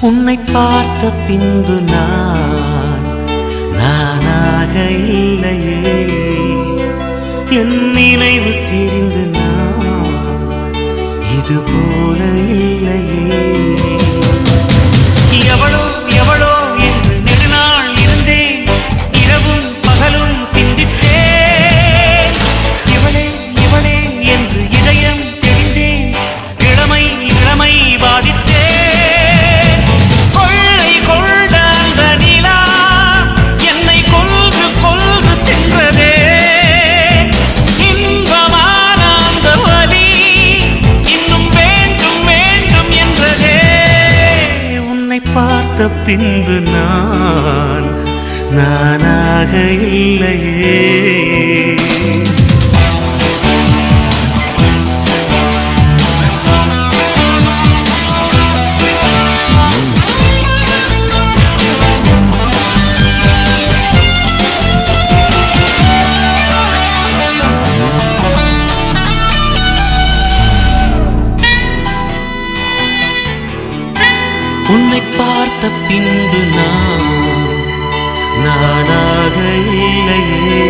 உன்னை பார்த்த பின்பு நான் நானாக இல்லையே. என் நினைவு தெரிந்து பார்த்த பின்பு நான் நானாக இல்லையே. உன்னை பார்த்த பின்பு நான் நானாக இல்லையே.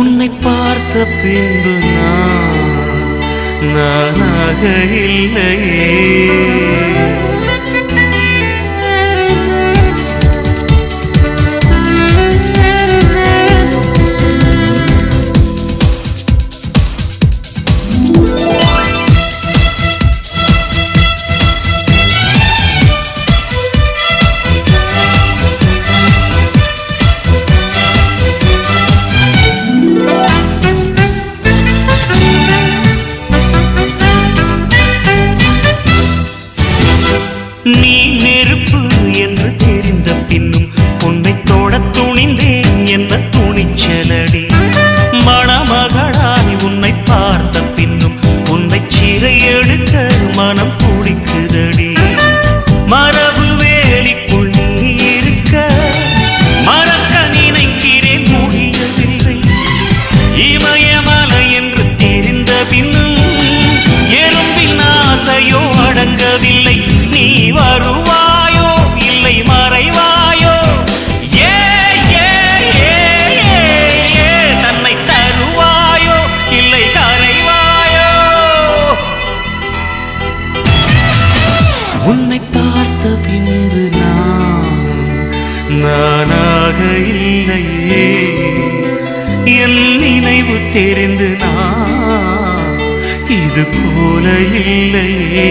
உன்னை பார்த்த பின்பு நான் நானாக இல்லையே. இருப்பு என்று தெரிந்த பின்னும் உன்னை தோட துணிந்தேன் என்ன துணிச்சலடி. மணமகளாய் உன்னை பார்த்த பின்னும் உன்னை சிறை எடுக்க மனம் தெரிந்து நான் இது போல இல்லையே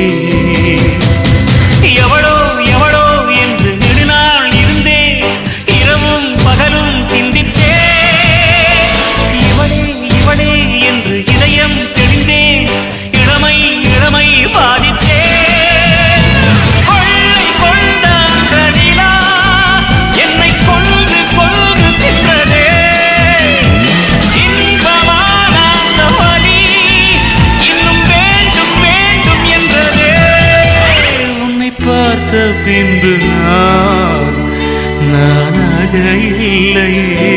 பின்பு நான் நானாக இல்லையே.